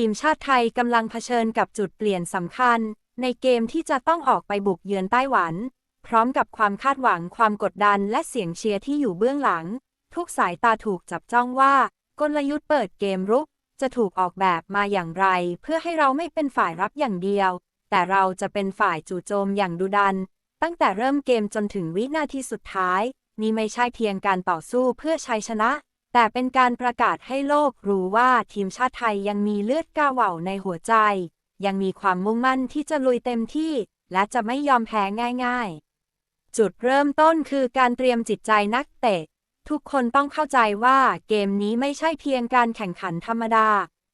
ทีมชาติไทยกำลังเผชิญกับจุดเปลี่ยนสำคัญ ในเกมที่จะต้องออกไปบุกเยือนไต้หวัน พร้อมกับความคาดหวังความกดดันและเสียงเชียร์ที่อยู่เบื้องหลัง ทุกสายตาถูกจับจ้องว่า กลยุทธ์เปิดเกมรุก จะถูกออกแบบมาอย่างไร เพื่อให้เราไม่เป็นฝ่ายรับอย่างเดียว แต่เราจะเป็นฝ่ายจู่โจมอย่างดุดัน ตั้งแต่เริ่มเกมจนถึงวินาทีสุดท้าย นี่ไม่ใช่เพียงการต่อสู้เพื่อชัยชนะ แต่เป็นการประกาศให้โลกรู้ว่าทีมชาติไทยยังมีเลือดกล้าเหว่าในหัวใจ ยังมีความมุ่งมั่นที่จะลุยเต็มที่ และจะไม่ยอมแพ้ง่ายๆ จุดเริ่มต้นคือการเตรียมจิตใจนักเตะ ทุกคนต้องเข้าใจว่าเกมนี้ไม่ใช่เพียงการแข่งขันธรรมดา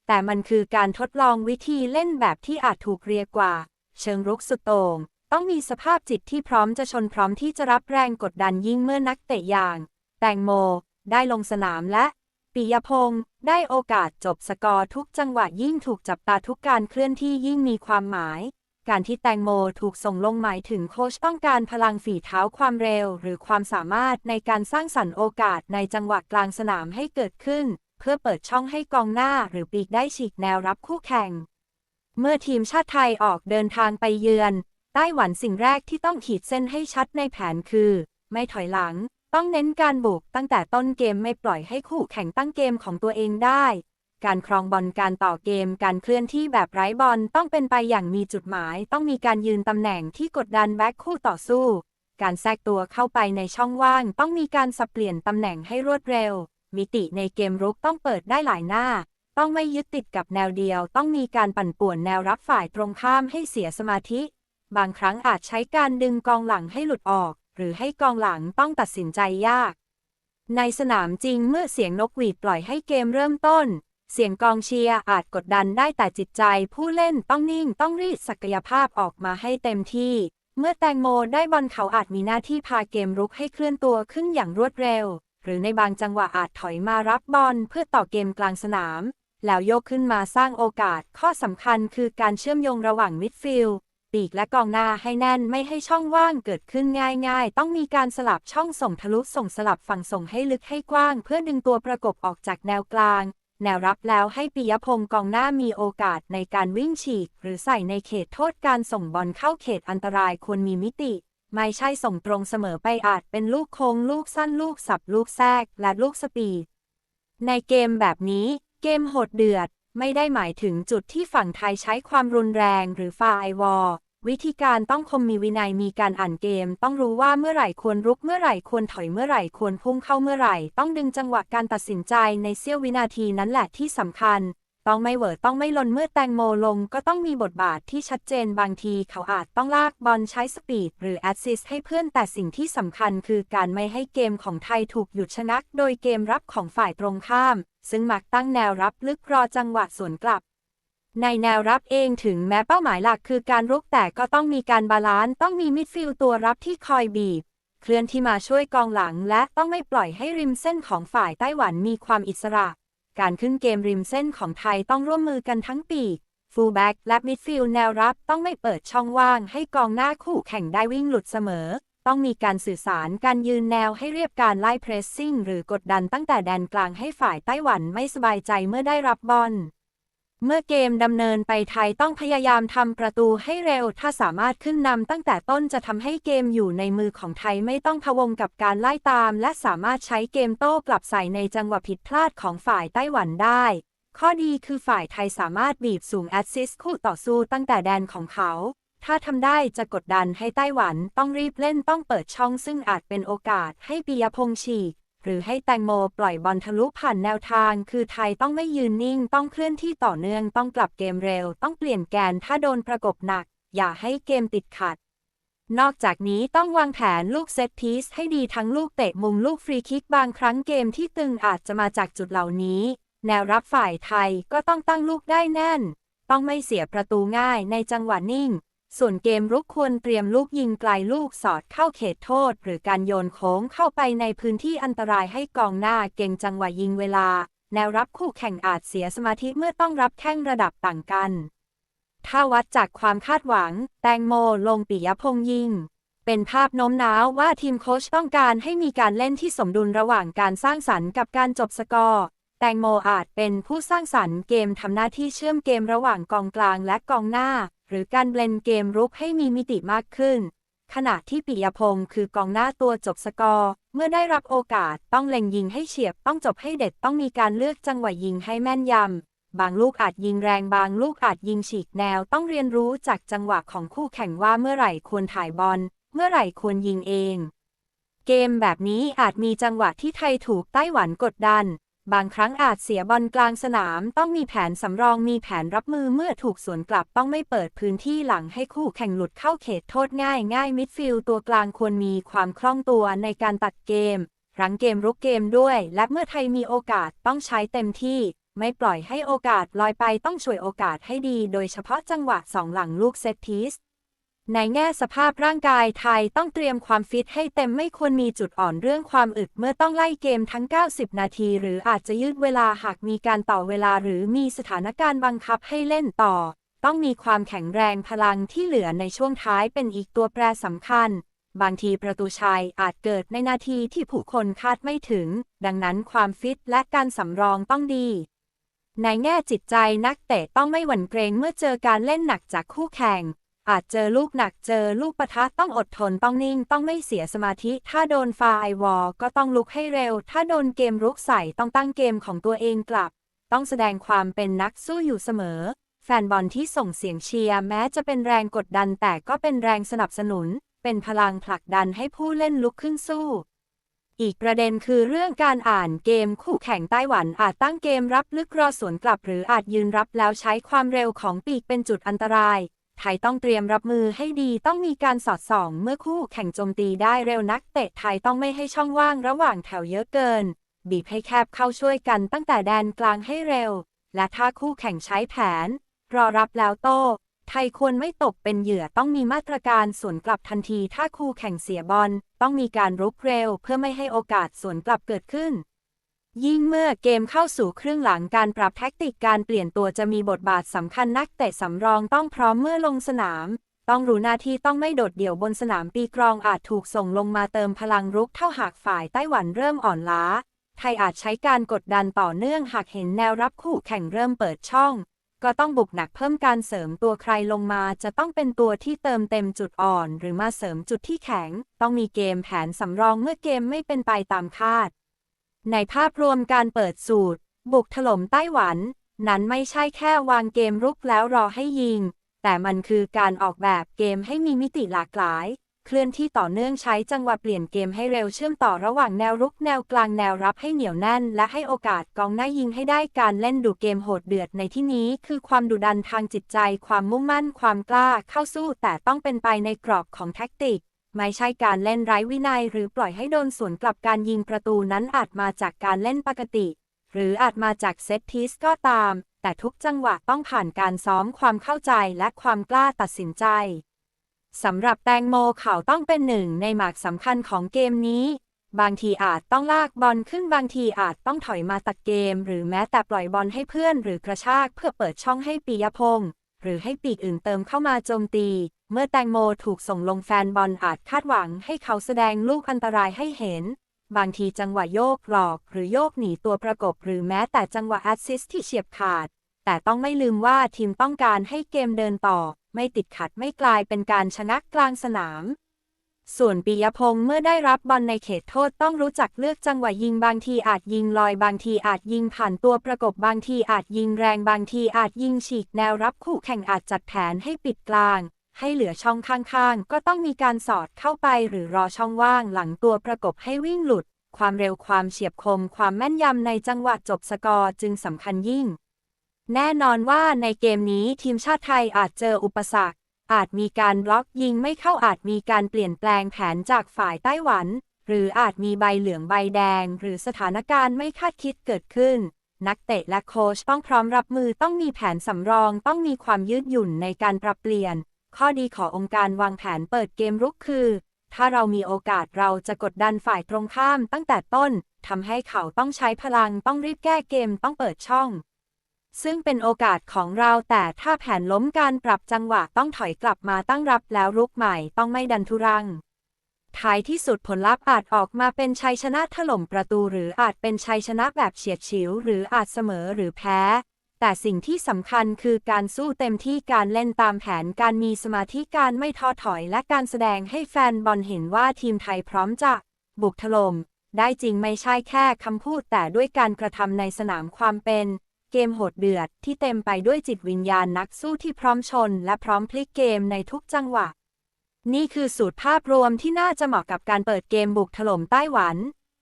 แต่มันคือการทดลองวิธีเล่นแบบที่อาจถูกเรียกว่า เชิงรุกสุดโต่งต้องมีสภาพจิตที่พร้อมจะชนพร้อมที่จะรับแรงกดดันยิ่งเมื่อนักเตะอย่าง แตงโม ได้ลงสนามและปิยพงศ์ได้โอกาสจบสกอร์ทุกจังหวะยิ่งถูกจับตาทุกการเคลื่อนที่ยิ่งมีความหมาย การที่แตงโมถูกส่งลงหมายถึงโค้ชต้องการพลังฝีเท้าความเร็ว หรือความสามารถในการสร้างสรรค์โอกาสในจังหวะกลางสนามให้เกิดขึ้น เพื่อเปิดช่องให้กองหน้าหรือปีกได้ฉีกแนวรับคู่แข่ง เมื่อทีมชาติไทยออกเดินทางไปเยือนไต้หวันสิ่งแรกที่ต้องขีดเส้นให้ชัดในแผนคือ ไม่ถอยหลัง ต้องเน้นการบุกตั้งแต่ต้นเกมไม่ปล่อยให้คู่แข่งตั้งเกมของตัวเองได้ การครองบอลการต่อเกม การเคลื่อนที่แบบไร้บอลต้องเป็นไปอย่างมีจุดหมาย ต้องมีการยืนตำแหน่งที่กดดันแบ็คคู่ต่อสู้ การแทรกตัวเข้าไปในช่องว่าง ต้องมีการสับเปลี่ยนตำแหน่งให้รวดเร็ว มิติในเกมรุกต้องเปิดได้หลายหน้า ต้องไม่ยึดติดกับแนวเดียว ต้องมีการปั่นป่วนแนวรับฝ่ายตรงข้ามให้เสียสมาธิ บางครั้งอาจใช้การดึงกองหลังให้หลุดออก หรือให้กองหลังต้องตัดสินใจยาก ในสนามจริงเมื่อเสียงนกหวีดปล่อยให้เกมเริ่มต้น เสียงกองเชียร์อาจกดดันได้แต่จิตใจผู้เล่นต้องนิ่งต้องรีดศักยภาพออกมาให้เต็มที่ เมื่อแตงโมได้บอลเขาอาจมีหน้าที่พาเกมรุกให้เคลื่อนตัวขึ้นอย่างรวดเร็ว หรือในบางจังหวะอาจถอยมารับบอลเพื่อต่อเกมกลางสนามแล้วยกขึ้นมาสร้างโอกาส ข้อสำคัญคือการเชื่อมโยงระหว่างมิดฟิลด์ ปีกและกองหน้าให้แน่นไม่ให้ช่องว่างเกิดขึ้นง่ายๆ ต้องมีการสลับช่องส่งทะลุส่งสลับฝั่งส่งให้ลึกให้กว้าง เพื่อดึงตัวประกบออกจากแนวกลาง แนวรับแล้วให้ปิยพงศ์กองหน้ามีโอกาสในการวิ่งฉีก หรือใส่ในเขตโทษการส่งบอลเข้าเขตอันตรายควรมีมิติ ไม่ใช่ส่งตรงเสมอไปอาจเป็นลูกโค้งลูกสั้นลูกสับลูกแทรกและลูกสปีดในเกมแบบนี้ เกมโหดเดือดไม่ได้หมายถึงจุดที่ฝั่งไทยใช้ความรุนแรงหรือฟาไอวอร์ วิธีการต้องคมมีวินัยมีการอ่านเกม ต้องรู้ว่าเมื่อไหร่ควรรุกเมื่อไหร่ควรถอยเมื่อไหร่ควรพุ่งเข้าเมื่อไหร่ ต้องดึงจังหวะการตัดสินใจในเสี้ยววินาทีนั้นแหละที่สำคัญ ต้องไม่เวอร์ต้องไม่ลนเมื่อแตงโมลง ก็ต้องมีบทบาทที่ชัดเจนบางทีเขาอาจต้องลากบอลใช้สปีดหรือแอดซิสให้เพื่อนแต่สิ่งที่สำคัญคือการไม่ให้เกมของไทยถูกหยุดชะงัก โดยเกมรับของฝ่ายตรงข้าม ซึ่งมักตั้งแนวรับลึกรอจังหวะสวนกลับ ในแนวรับเองถึงแม้เป้าหมายหลักคือการรุกแต่ก็ต้องมีการบาลานซ์ต้องมีมิดฟิลด์ตัวรับที่คอยบีบ เคลื่อนที่มาช่วยกองหลัง และต้องไม่ปล่อยให้ริมเส้นของฝ่ายไต้หวันมีความอิสระ การขึ้นเกมริมเส้นของไทยต้องร่วมมือกันทั้งปีกฟูลแบ็กและมิดฟิลด์แนวรับต้องไม่เปิดช่องว่างให้กองหน้าคู่แข่งได้วิ่งหลุดเสมอ ต้องมีการสื่อสารการยืนแนวให้เรียบการไล่เพรสซิ่งหรือกดดันตั้งแต่แดนกลางให้ฝ่ายไต้หวันไม่สบายใจเมื่อได้รับบอล เมื่อเกมดำเนินไปไทยต้องพยายามทำประตูให้เร็ว ถ้าสามารถขึ้นนำตั้งแต่ต้นจะทำให้เกมอยู่ในมือของไทยไม่ต้องพะวงกับการไล่ตาม และสามารถใช้เกมโต้กลับใส่ในจังหวะผิดพลาดของฝ่ายไต้หวันได้ ข้อดีคือฝ่ายไทยสามารถบีบสูงแอดซิสคู่ต่อสู้ตั้งแต่แดนของเขา ถ้าทำได้จะกดดันให้ไต้หวันต้องรีบเล่นต้องเปิดช่องซึ่งอาจเป็นโอกาสให้ปิยพงษ์ฉีก หรือให้แตงโมปล่อยบอลทะลุผ่านแนวทาง คือไทยต้องไม่ยืนนิ่ง ต้องเคลื่อนที่ต่อเนื่อง ต้องกลับเกมเร็ว ต้องเปลี่ยนแกน ถ้าโดนประกบหนัก อย่าให้เกมติดขัด นอกจากนี้ต้องวางแผนลูกเซตพีซให้ดีทั้งลูกเตะมุมลูกฟรีคิกบางครั้งเกมที่ตึงอาจจะมาจากจุดเหล่านี้ แนวรับฝ่ายไทยก็ต้องตั้งลูกได้แน่น ต้องไม่เสียประตูง่ายในจังหวะนิ่ง ส่วนเกมรุกควรเตรียมลูกยิงไกลลูกสอดเข้าเขตโทษ หรือการโยนโค้งเข้าไปในพื้นที่อันตรายให้กองหน้าเก่งจังหวะยิงเวลา แนวรับคู่แข่งอาจเสียสมาธิเมื่อต้องรับแข้งระดับต่างกัน ถ้าวัดจากความคาดหวัง แตงโมลงปิยพงยิง เป็นภาพโน้มน้าวว่าทีมโค้ชต้องการให้มีการเล่นที่สมดุลระหว่างการสร้างสรรค์กับการจบสกอร์แตงโมอาจเป็นผู้สร้างสรรค์เกมทำหน้าที่เชื่อมเกมระหว่างกองกลางและกองหน้า หรือการเบลนเกมรุกให้มีมิติมากขึ้น ขณะที่ปิยพงศ์คือกองหน้าตัวจบสกอร์ เมื่อได้รับโอกาสต้องเล็งยิงให้เฉียบต้องจบให้เด็ดต้องมีการเลือกจังหวะยิงให้แม่นยำ บางลูกอาจยิงแรงบางลูกอาจยิงฉีกแนวต้องเรียนรู้จากจังหวะของคู่แข่งว่าเมื่อไหร่ควรถ่ายบอล เมื่อไหร่ควรยิงเอง เกมแบบนี้อาจมีจังหวะที่ไทยถูกไต้หวันกดดัน บางครั้งอาจเสียบอลกลางสนามต้องมีแผนสำรองมีแผนรับมือเมื่อถูกสวนกลับต้องไม่เปิดพื้นที่หลังให้คู่แข่งหลุดเข้าเขตโทษง่ายง่ายมิดฟิลด์ตัวกลางควรมีความคล่องตัวในการตัดเกม รังเกมรุกเกมด้วย และเมื่อไทยมีโอกาสต้องใช้เต็มที่ ไม่ปล่อยให้โอกาสลอยไปต้องช่วยโอกาสให้ดี โดยเฉพาะจังหวะสองหลังลูกเซตพีซ ในแง่สภาพร่างกายไทยต้องเตรียมความฟิตให้เต็มไม่ควรมีจุดอ่อนเรื่องความอึดเมื่อต้องไล่เกมทั้ง 90 นาที หรืออาจจะยืดเวลาหากมีการต่อเวลาหรือมีสถานการณ์บังคับให้เล่นต่อ ต้องมีความแข็งแรงพลังที่เหลือในช่วงท้ายเป็นอีกตัวแปรสำคัญ บางทีประตูชัยอาจเกิดในนาทีที่ผู้คนคาดไม่ถึง ดังนั้นความฟิตและการสำรองต้องดี ในแง่จิตใจนักเตะต้องไม่หวั่นเกรงเมื่อเจอการเล่นหนักจากคู่แข่ง อาจเจอลูกหนักเจอลูกปะทะต้องอดทนต้องนิ่งต้องไม่เสียสมาธิ ถ้าโดนฟาไอวอลก็ต้องลุกให้เร็ว ถ้าโดนเกมรุกใส่ต้องตั้งเกมของตัวเองกลับ ต้องแสดงความเป็นนักสู้อยู่เสมอ แฟนบอลที่ส่งเสียงเชียร์แม้จะเป็นแรงกดดันแต่ก็เป็นแรงสนับสนุน เป็นพลังผลักดันให้ผู้เล่นลุกขึ้นสู้ อีกประเด็นคือเรื่องการอ่านเกมคู่แข่งไต้หวันอาจตั้งเกมรับลึกรอสวนกลับ หรืออาจยืนรับแล้วใช้ความเร็วของปีกเป็นจุดอันตราย ไทยต้องเตรียมรับมือให้ดีต้องมีการสอดส่อง เมื่อคู่แข่งโจมตีได้เร็วนักเตะไทยต้องไม่ให้ช่องว่างระหว่างแถวเยอะเกิน บีบให้แคบเข้าช่วยกันตั้งแต่แดนกลางให้เร็ว และถ้าคู่แข่งใช้แผน รอรับแล้วโต้ ไทยควรไม่ตกเป็นเหยื่อต้องมีมาตรการสวนกลับทันทีถ้าคู่แข่งเสียบอลต้องมีการรุกเร็ว เพื่อไม่ให้โอกาสสวนกลับเกิดขึ้น ยิ่งเมื่อเกมเข้าสู่ครึ่งหลังการปรับแท็กติกการเปลี่ยนตัวจะมีบทบาทสำคัญนักเตะสำรองต้องพร้อมเมื่อลงสนาม ต้องรู้หน้าที่ต้องไม่โดดเดี่ยวบนสนามปีกรองอาจถูกส่งลงมาเติมพลังรุกเท่าหากฝ่ายไต้หวันเริ่มอ่อนล้า ไทยอาจใช้การกดดันต่อเนื่องหากเห็นแนวรับคู่แข่งเริ่มเปิดช่อง ก็ต้องบุกหนักเพิ่มการเสริมตัวใครลงมาจะต้องเป็นตัวที่เติมเต็มจุดอ่อน หรือมาเสริมจุดที่แข็ง ต้องมีเกมแผนสำรองเมื่อเกมไม่เป็นไปตามคาด ในภาพรวมการเปิดสูตร บุกถล่มไต้หวัน นั้นไม่ใช่แค่วางเกมรุกแล้วรอให้ยิง แต่มันคือการออกแบบเกมให้มีมิติหลากหลาย เคลื่อนที่ต่อเนื่องใช้จังหวะเปลี่ยนเกมให้เร็วเชื่อมต่อระหว่างแนวรุกแนวกลางแนวรับให้เหนียวแน่น และให้โอกาสกองหน้ายิงให้ได้การเล่นดูเกมโหดเดือดในที่นี้ คือความดุดันทางจิตใจ ความมุ่งมั่น ความกล้าเข้าสู้แต่ต้องเป็นไปในกรอบของแท็กติก ไม่ใช่การเล่นไร้วินัย หรือปล่อยให้โดนสวนกลับการยิงประตูนั้นอาจมาจากการเล่นปกติ หรืออาจมาจากเซตพีซก็ตาม แต่ทุกจังหวะต้องผ่านการซ้อมความเข้าใจและความกล้าตัดสินใจสำหรับแตงโมเขาต้องเป็นหนึ่งในหมากสำคัญของเกมนี้ บางทีอาจต้องลากบอลขึ้นบางทีอาจต้องถอยมาตัดเกม หรือแม้แต่ปล่อยบอลให้เพื่อนหรือ กระชากเพื่อเปิดช่องให้ปียพงศ์หรือให้ปีกอื่นเติมเข้ามาโจมตี เมื่อแตงโมถูกส่งลงแฟนบอลอาจคาดหวังให้เขาแสดงลูกอันตรายให้เห็น บางทีจังหวะโยกหลอก หรือโยกหนีตัวประกบ หรือแม้แต่จังหวะแอสซิสที่เฉียบขาด แต่ต้องไม่ลืมว่าทีมต้องการให้เกมเดินต่อ ไม่ติดขัดไม่กลายเป็นการชนะกลางสนาม ส่วนปิยพงศ์เมื่อได้รับบอลในเขตโทษต้องรู้จักเลือกจังหวะยิงบางทีอาจยิงลอยบางทีอาจยิงผ่านตัวประกบบางทีอาจยิงแรงบางทีอาจยิงฉีกแนวรับคู่แข่งอาจจัดแผนให้ปิดกลาง ให้เหลือช่องข้างๆ ก็ต้องมีการสอดเข้าไปหรือรอช่องว่างหลังตัวประกบให้วิ่งหลุด ความเร็วความเฉียบคม ความแม่นยำในจังหวะจบสกอร์จึงสำคัญยิ่ง แน่นอนว่าในเกมนี้ทีมชาติไทยอาจเจออุปสรรค อาจมีการบล็อกยิงไม่เข้าอาจมีการเปลี่ยนแปลงแผนจากฝ่ายไต้หวัน หรืออาจมีใบเหลืองใบแดง หรือสถานการณ์ไม่คาดคิดเกิดขึ้นนักเตะและโค้ชต้องพร้อมรับมือต้องมีแผนสำรองต้องมีความยืดหยุ่นในการปรับเปลี่ยน ข้อดีขององค์การวางแผนเปิดเกมรุกคือ ถ้าเรามีโอกาสเราจะกดดันฝ่ายตรงข้ามตั้งแต่ต้นทำให้เขาต้องใช้พลังต้องรีบแก้เกมต้องเปิดช่อง ซึ่งเป็นโอกาสของเราแต่ถ้าแผนล้มการปรับจังหวะต้องถอยกลับมาตั้งรับแล้วรุกใหม่ต้องไม่ดันทุรังท้ายที่สุดผลลัพธ์อาจออกมาเป็นชัยชนะถล่มประตู หรืออาจเป็นชัยชนะแบบเฉียดฉิว หรืออาจเสมอหรือแพ้ แต่สิ่งที่สำคัญคือการสู้เต็มที่การเล่นตามแผนการมีสมาธิการไม่ท้อถอยและการแสดงให้แฟนบอลเห็นว่าทีมไทยพร้อมจะบุกถล่มได้จริงไม่ใช่แค่คำพูดแต่ด้วยการกระทำในสนามความเป็น เกมโหดเดือดที่เต็มไปด้วยจิตวิญญาณนักสู้ที่พร้อมชน และพร้อมพลิกเกมในทุกจังหวะ นี่คือสูตรภาพรวมที่น่าจะเหมาะกับการเปิดเกมบุกถล่มไต้หวัน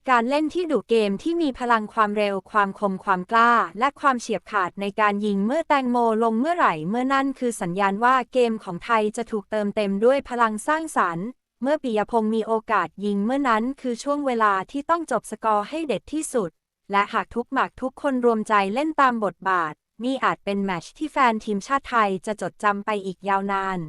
การเล่นที่ดุเกมที่มีพลังความเร็วความคมความกล้า และความเฉียบขาดในการยิงเมื่อแตงโมลงเมื่อไหร่เมื่อนั่นคือสัญญาณว่าเกมของไทยจะถูกเติมเต็มด้วยพลังสร้างสรรค์ เมื่อปิยพงศ์มีโอกาสยิงเมื่อนั้นคือช่วงเวลาที่ต้องจบสกอร์ให้เด็ดที่สุด และหากทุกหมากทุกคนรวมใจเล่นตามบทบาท นี่อาจเป็นแมตช์ที่แฟนทีมชาติไทยจะจดจำไปอีกยาวนาน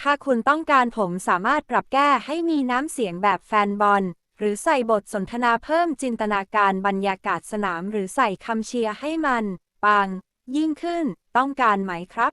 ถ้าคุณต้องการผมสามารถปรับแก้ให้มีน้ำเสียงแบบแฟนบอล หรือใส่บทสนทนาเพิ่มจินตนาการบรรยากาศสนาม หรือใส่คำเชียร์ให้มัน ปัง ยิ่งขึ้น ต้องการไหมครับ